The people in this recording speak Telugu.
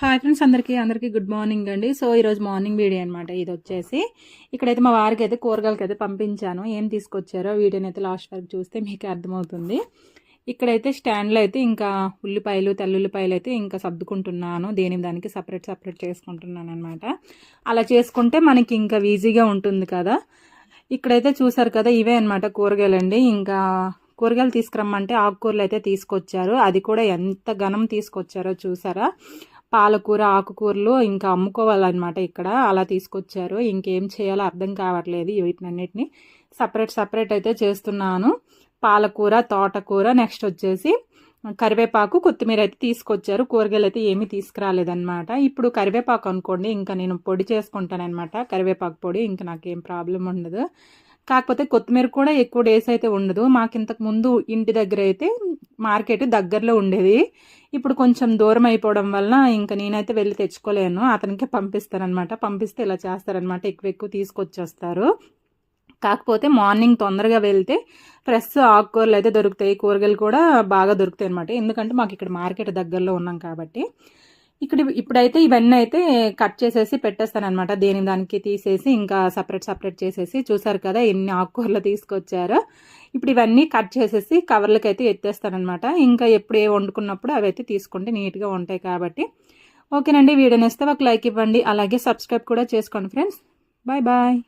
హాయ్ ఫ్రెండ్స్ అందరికీ అందరికీ గుడ్ మార్నింగ్ అండి. సో ఈరోజు మార్నింగ్ వీడియో అనమాట ఇది వచ్చేసి ఇక్కడైతే మా వారికి అయితే కూరగాయలకి అయితే పంపించాను. ఏం తీసుకొచ్చారో వీడియోని అయితే లాస్ట్ వరకు చూస్తే మీకు అర్థమవుతుంది. ఇక్కడైతే స్టాండ్లో అయితే ఇంకా ఉల్లిపాయలు తెల్లుల్లిపాయలు అయితే ఇంకా సర్దుకుంటున్నాను. దేని దానికి సపరేట్ సపరేట్ చేసుకుంటున్నాను అనమాట అలా చేసుకుంటే మనకి ఇంకా ఈజీగా ఉంటుంది కదా. ఇక్కడైతే చూసారు కదా ఇవే అనమాట కూరగాయలండి. ఇంకా కూరగాయలు తీసుకురమ్మంటే ఆకుకూరలు అయితే తీసుకొచ్చారు. అది కూడా ఎంత ఘనం తీసుకొచ్చారో చూసారా? పాలకూర ఆకుకూరలు ఇంకా అమ్ముకోవాలన్నమాట ఇక్కడ. అలా తీసుకొచ్చారు. ఇంకేం చేయాలో అర్థం కావట్లేదు వీటినన్నిటిని. సపరేట్ సపరేట్ అయితే చేస్తున్నాను. పాలకూర తోటకూర నెక్స్ట్ వచ్చేసి కరివేపాకు కొత్తిమీర అయితే తీసుకొచ్చారు. కూరగాయలు అయితే ఏమీ తీసుకురాలేదన్నమాట. ఇప్పుడు కరివేపాకు అనుకోండి ఇంకా నేను పొడి చేసుకుంటానమాట కరివేపాకు పొడి ఇంకా నాకేం ప్రాబ్లం ఉండదు. కాకపోతే కొత్తిమీర కూడా ఎక్కువ డేస్ అయితే ఉండదు. మాకు ఇంతకు ముందు ఇంటి దగ్గర అయితే మార్కెట్ దగ్గరలో ఉండేది. ఇప్పుడు కొంచెం దూరం అయిపోవడం వల్ల ఇంకా నేనైతే వెళ్ళి తెచ్చుకోలేను. అతనికి పంపిస్తారనమాట పంపిస్తే ఇలా చేస్తారనమాట ఎక్కువ ఎక్కువ తీసుకొచ్చేస్తారు. కాకపోతే మార్నింగ్ తొందరగా వెళ్తే ఫ్రెష్ ఆకుకూరలు అయితే దొరుకుతాయి. కూరగాయలు కూడా బాగా దొరుకుతాయి అనమాట ఎందుకంటే మాకు ఇక్కడ మార్కెట్ దగ్గరలో ఉన్నాం కాబట్టి. ఇక్కడ ఇప్పుడైతే ఇవన్నీ అయితే కట్ చేసేసి పెట్టేస్తాను అనమాట దేని దానికి తీసేసి ఇంకా సపరేట్ సపరేట్ చేసేసి చూసారు కదా ఎన్ని ఆకుకూరలు తీసుకొచ్చారో. ఇప్పుడు ఇవన్నీ కట్ చేసేసి కవర్లకి అయితే ఎత్తేస్తానమాట ఇంకా ఎప్పుడు ఏ వండుకున్నప్పుడు అవి అయితే తీసుకుంటే నీట్గా ఉంటాయి కాబట్టి. ఓకేనండి వీడియో నేస్తే ఒక లైక్ ఇవ్వండి. అలాగే సబ్స్క్రైబ్ కూడా చేసుకోండి ఫ్రెండ్స్. Bye bye.